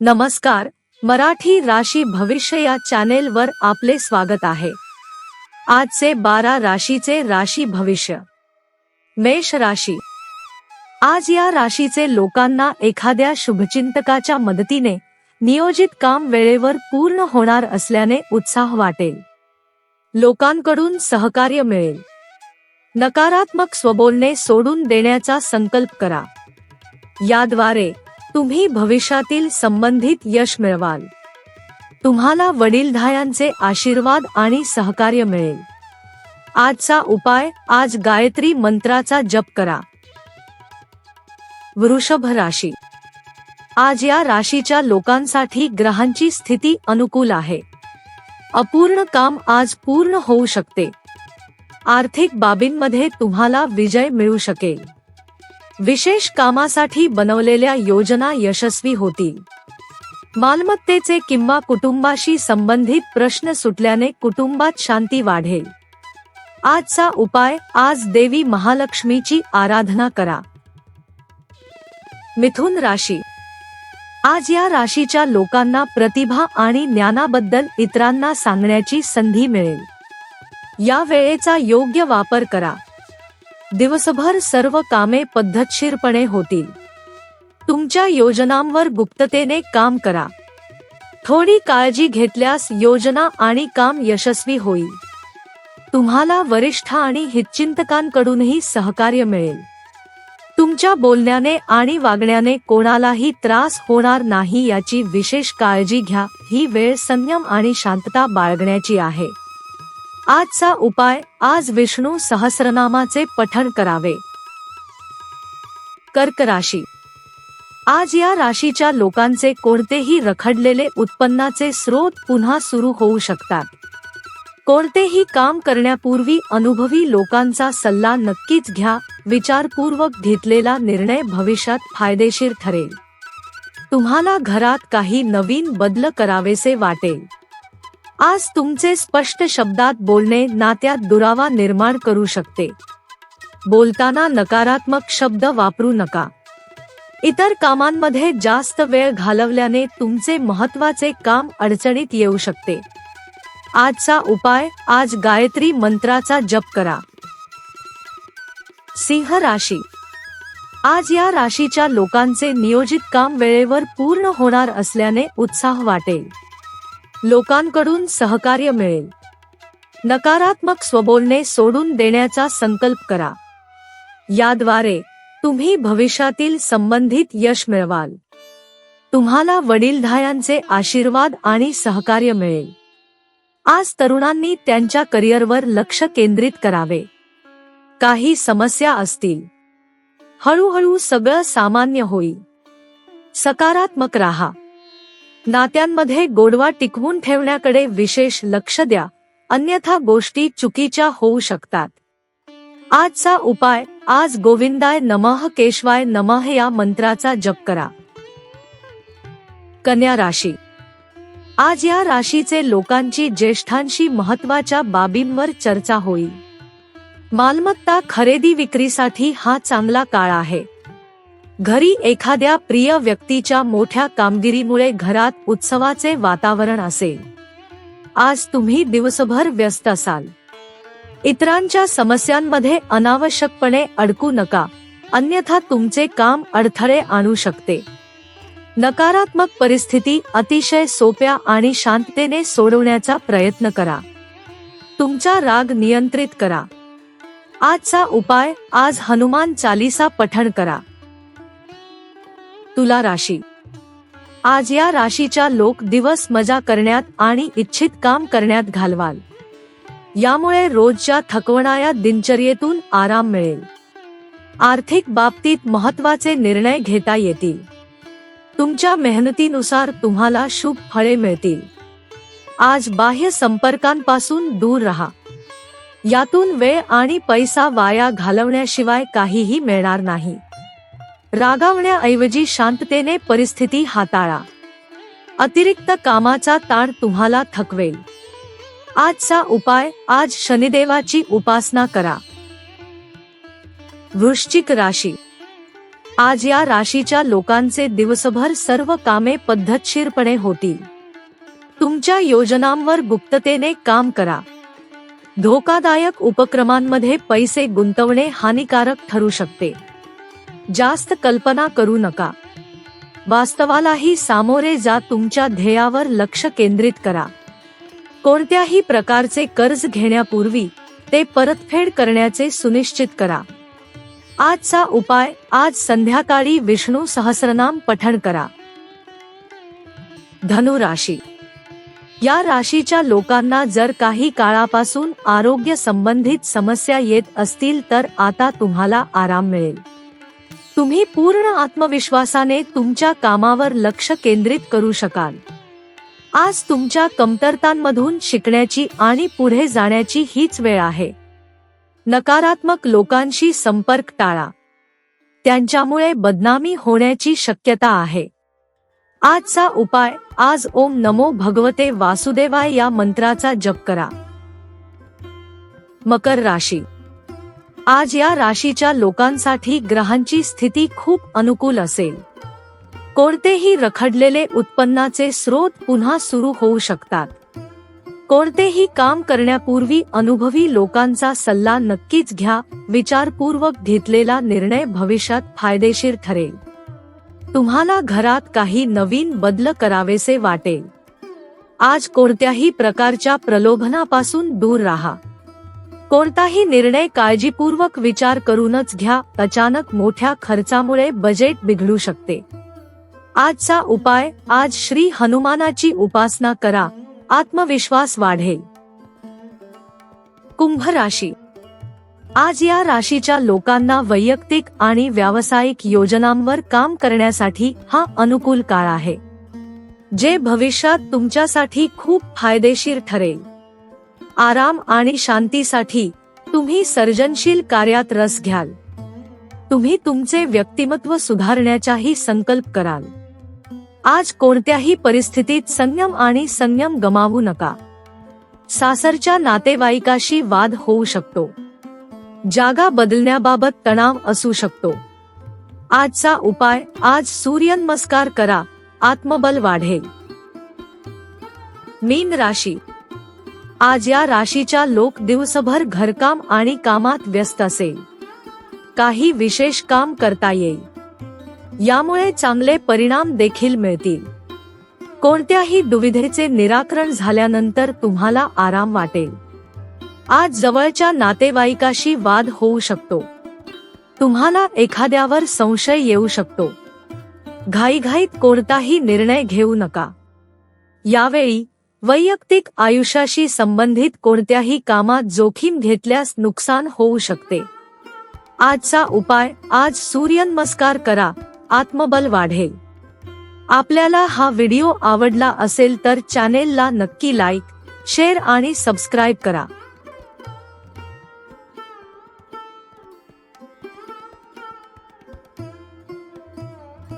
नमस्कार मराठी राशी भविष्य या चॅनेलवर आपले स्वागत आहे. आजचे बारा राशीचे राशी भविष्य. मेष राशी. आज या राशीचे लोकांना एखाद्या शुभचिंतकाच्या मदतीने नियोजित काम वेळेवर पूर्ण होणार असल्याने उत्साह वाटेल. लोकांकडून सहकार्य मिळेल. नकारात्मक स्वबोलणे सोडून देण्याचा संकल्प करा. याद्वारे तुम्ही भविष्यातील संबंधित यश मिळवाल. तुम्हाला वडीलधायांचे आशीर्वाद आणि सहकार्य मिळेल. आजचा उपाय आज गायत्री मंत्राचा जप करा. वृषभ राशी. आज या राशीच्या लोकांसाठी ग्रहांची स्थिती अनुकूल आहे. अपूर्ण काम आज पूर्ण होऊ शकते. आर्थिक बाबींमध्ये तुम्हाला विजय मिळू शकेल. विशेष कामासाठी बनवलेल्या योजना यशस्वी होतील. मालमत्तेचे किंवा कुटुंबाशी संबंधित प्रश्न सुटल्याने कुटुंबात शांती वाढेल. आजचा उपाय आज देवी महालक्ष्मीची आराधना करा. मिथुन राशी. आज या राशीच्या लोकांना प्रतिभा आणि ज्ञानाबद्दल इतरांना सांगण्याची संधी मिळेल. या वेळेचा योग्य वापर करा. दिवसभर सर्व कामे पद्धतशीरपणे होतील. तुमच्या योजनांवर गुप्ततेने काम करा. थोडी काळजी घेतल्यास योजना आणि काम यशस्वी होईल. तुम्हाला वरिष्ठ आणि हितचिंतकांकडूनही सहकार्य मिळेल. तुमच्या बोलण्याने आणि वागण्याने कोणालाही त्रास होणार नाही याची विशेष काळजी घ्या. ही वेळ संयम आणि शांतता बाळगण्याची आहे. आजचा उपाय आज विष्णू सहस्रनामाचे पठण करावे. कर्क राशी. आज या राशीच्या लोकांचे कोणतेही रखडलेले उत्पन्नाचे स्रोत पुन्हा सुरू होऊ शकतात. कोणतेही काम करण्यापूर्वी अनुभवी लोकांचा सल्ला नक्कीच घ्या विचारपूर्वक घेतलेला निर्णय भविष्यात फायदेशीर ठरेल. तुम्हाला घरात काही नवीन बदल करावेसे वाटेल. आज तुमचे स्पष्ट शब्दात बोलणे नात्यात दुरावा निर्माण करू शकते. बोलताना नकारात्मक शब्द वापरू नका. इतर कामांमध्ये जास्त वेळ घालवल्याने तुमचे महत्त्वाचे काम अडचणीत येऊ शकते. आजचा उपाय आज गायत्री मंत्राचा जप करा. सिंह राशी. आज या राशीच्या लोकांचे नियोजित काम वेळेवर पूर्ण होणार असल्याने उत्साह वाटेल. लोकांकडून सहकार्य मिळेल. नकारात्मक स्वबोलणे सोडून देण्याचा संकल्प करा. याद्वारे तुम्ही भविष्यातील संबंधित यश मिळवाल. तुम्हाला वडीलधायांचे आशीर्वाद आणि सहकार्य मिळेल. आज तरुणांनी त्यांच्या करिअरवर लक्ष केंद्रित करावे. काही समस्या असतील. हळूहळू सगळं सामान्य होईल. सकारात्मक राहा. नात्यांमध्ये गोडवा टिकवून ठेवण्याकडे विशेष लक्ष द्या. अन्यथा गोष्टी चुकीच्या होऊ शकतात. आजचा उपाय आज गोविंदाय नमः केशवाय नमः या मंत्राचा जप करा. कन्या राशी. आज या राशीचे लोकांची ज्येष्ठांशी महत्त्वाच्या बाबींवर चर्चा होईल. मालमत्ता खरेदी विक्रीसाठी हा चांगला काळ आहे. घरी एखाद्या प्रिय व्यक्तीच्या मोठ्या कामगिरीमुळे घरात उत्सवाचे वातावरण असेल. आज तुम्ही दिवसभर व्यस्त असाल. इतरांच्या समस्यांमध्ये अनावश्यकपणे अडकू नका अन्यथा तुमचे काम अडथळे आणू शकते. नकारात्मक परिस्थिती अतिशय सोप्या आणि शांततेने सोडवण्याचा प्रयत्न करा. तुमचा राग नियंत्रित करा. आजचा उपाय आज हनुमान चालीसा पठण करा. तुला राशी. आज या राशीच्या लोक दिवस मजा करण्यात आणि इच्छित काम करण्यात घालवाल. यामुळे रोजच्या थकवणाऱ्या दिनचर्येतून आराम मिळेल. आर्थिक बाबतीत महत्त्वाचे निर्णय घेता येतील. तुमच्या मेहनतीनुसार तुम्हाला शुभ फळे मिळतील. आज बाह्य संपर्कांपासून दूर राहा. यातून वेळ आणि पैसा वाया घालवण्याशिवाय काहीही मिळणार नाही. रागावण्याऐवजी शांततेने परिस्थिती हाताळा. अतिरिक्त कामाचा ताण तुम्हाला थकवेल. आजचा उपाय आज शनिदेवाची उपासना करा. वृश्चिक राशी. आज या राशीच्या लोकांचे दिवसभर सर्व कामे पद्धतशीरपणे होतील. तुमच्या योजनांवर गुप्ततेने काम करा. धोकादायक उपक्रमांमध्ये पैसे गुंतवणे हानिकारक ठरू शकते. जास्त कल्पना करू नका. वास्तवालाही सामोरे जा तुमच्या ध्येयावर लक्ष केंद्रित करा. कोणत्याही प्रकारचे कर्ज घेण्यापूर्वी ते परतफेड करण्याचे सुनिश्चित करा. आजचा उपाय आज संध्याकाळी विष्णू सहस्रनाम पठण करा. धनु राशी. या राशीच्या लोकांना जर काही काळापासून आरोग्य संबंधित समस्या येत असतील तर आता तुम्हाला आराम मिळेल. तुम्ही पूर्ण आत्मविश्वासाने तुमच्या कामावर लक्ष केंद्रित करू शकाल. आज तुमच्या कमतरतांमधून शिकण्याची आणि पुढे जाण्याची हीच वेळ आहे. नकारात्मक लोकांशी संपर्क टाळा. त्यांच्यामुळे बदनामी होण्याची शक्यता आहे. आजचा उपाय आज ओम नमो भगवते वासुदेवाय या मंत्राचा जप करा. मकर राशी आज या राशीच्या लोकांसाठी ग्रहांची स्थिती खूप अनुकूल असेल. कोणतेही रखडलेले उत्पन्नाचे स्रोत पुन्हा सुरू होऊ शकतात. कोणतेही काम करण्यापूर्वी अनुभवी लोकांचा सल्ला नक्कीच घ्या विचारपूर्वक घेतलेला निर्णय भविष्यात फायदेशीर ठरेल. तुम्हाला घरात काही नवीन बदल करावेसे वाटेल. आज कोणत्याही प्रकारच्या प्रलोभनापासून दूर राहा. कोणताही निर्णय काळजीपूर्वक विचार करूनच घ्या अचानक मोठ्या खर्चामुळे बजेट बिघडू शकते. आजचा उपाय आज श्री हनुमानाची उपासना करा आत्मविश्वास वाढेल. कुंभ राशी. आज या राशीच्या लोकांना वैयक्तिक आणि व्यावसायिक योजनांवर काम करण्यासाठी हा अनुकूल काळ आहे. जे भविष्यात तुमच्यासाठी खूप फायदेशीर ठरेल. आराम आणि शांतीसाठी तुम्ही सर्जनशील कार्यात रस घ्याल. तुम्ही तुमचे व्यक्तिमत्व सुधारण्याचाही संकल्प कराल. आज कोणत्याही परिस्थितीत संयम आणि संयम गमावू नका. सासरच्या नातेवाईकाशी वाद होऊ शकतो. जागा बदलण्याबाबत तणाव असू शकतो. आजचा उपाय आज सूर्यनमस्कार करा आत्मबल वाढेल. मीन राशी आज या राशीच्या लोक दिवसभर घरकाम आणि कामात व्यस्त असेल. काही विशेष काम करता येईल. यामुळे चांगले परिणाम देखील मिळतील. कोणत्याही दुविधेचे निराकरण झाल्यानंतर तुम्हाला आराम वाटेल. आज जवळच्या नातेवाईकाशी वाद होऊ शकतो. तुम्हाला एखाद्यावर संशय येऊ शकतो. घाईघाईत कोणताही निर्णय घेऊ नका. यावेळी वैयक्तिक आयुष्याशी संबंधित कोणत्याही कामात जोखीम घेतल्यास नुकसान होऊ शकते. आजचा उपाय आज सूर्यनमस्कार करा आत्मबल वाढेल. आपल्याला हा व्हिडिओ आवडला असेल तर चॅनेलला नक्की लाईक शेअर आणि सबस्क्राईब करा.